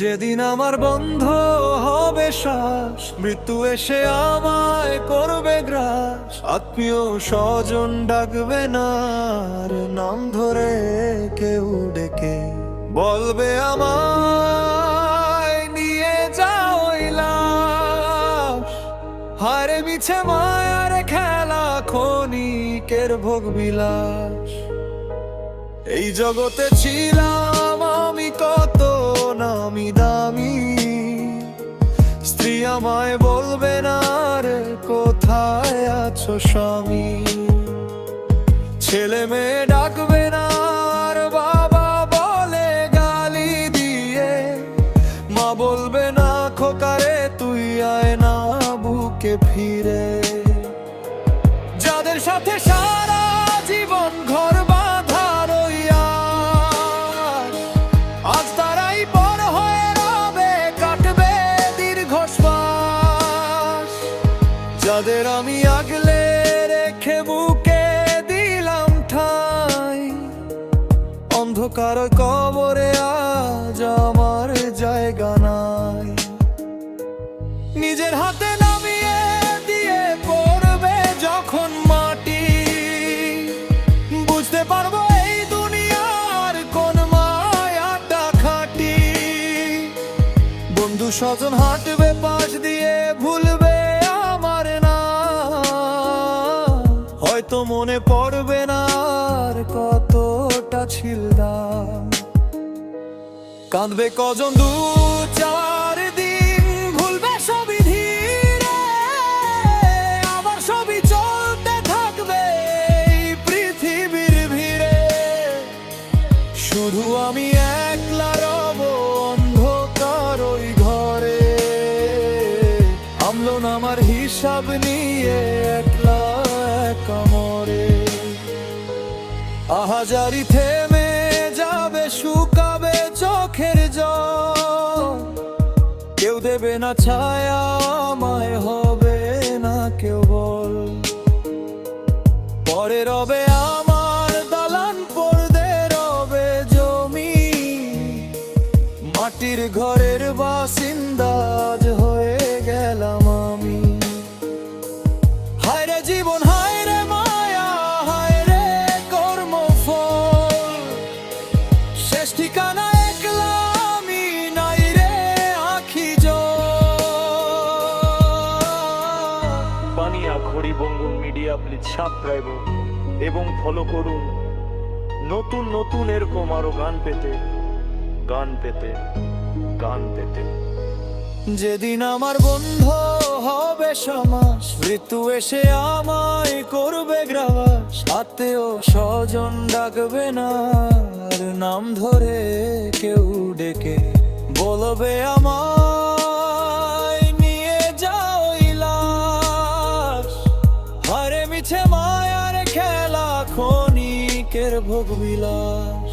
যেদিন আমার বন্ধ হবে শ্বাস, মৃত্যু এসে আমায় করবে গ্রাস। আত্মীয় স্বজন ডাকবে না নাম ধরে কেউ ডেকে। বলবে আমায়, নিয়ে যাও হারে মিছে মায়ার খেলা, ক্ষণিকের ভোগ বিলাস। এই জগতে ছিলাম নামি দামি। স্ত্রী আমায় বলবে না রে, কোথায় আছো স্বামী? ছেলে মেয়ে ডাকবে না, আর বাবা বলে গালি দিয়ে। মা বলবে, না খোকারে তুই আয় না বুকে ফিরে। যাদের সাথে সারা যাদের আমি আগলে রেখে বুকে দিলাম ঠাই। অন্ধকার কবরে আজ আমার জায়গা নাই। নিজের হাতে নামিয়ে দিয়ে পড়বে যখন মাটি। বুঝতে পারব এই দুনিয়ার কোন মায়াটা খাটি। বন্ধু স্বজন হাঁটবে পাশ দিয়ে ভুলবে হয়তো মনে পড়বে না আর কতটা ছিলদাম কাঁদবে কজন দু চার দিন, ভুলবে সবই ধীরে, আবার সবই চলতে থাকবে পৃথিবীর ভিড়ে। শুধু আমি একলা রব অন্ধকার ওই ঘরে। আমলো আমার হিসাব নিয়ে একা আহাজারি থেমে যাবে, শুকাবে চোখের জল। কেউ দেবে না ছায়া, আমায় হবে না কেউ বল। পরে রবে আমার দালান, পড়বে রবে জমি। মাটির ঘরের বাসিন্দা আজ হয়ে গেলাম সাবস্ক্রাইব এবং ফলো করুন। নতুন নতুন এরকম আরও গান পেতে গান পেতে গান পেতে। যেদিন আমার বন্ধ হবে সমাস মৃত্যু এসে আমায় করবে গ্রাস আত্মীয় স্বজন ডাকবে না নাম ধরে কেউ ডেকে বলবে আমায় ভোগ বিলাস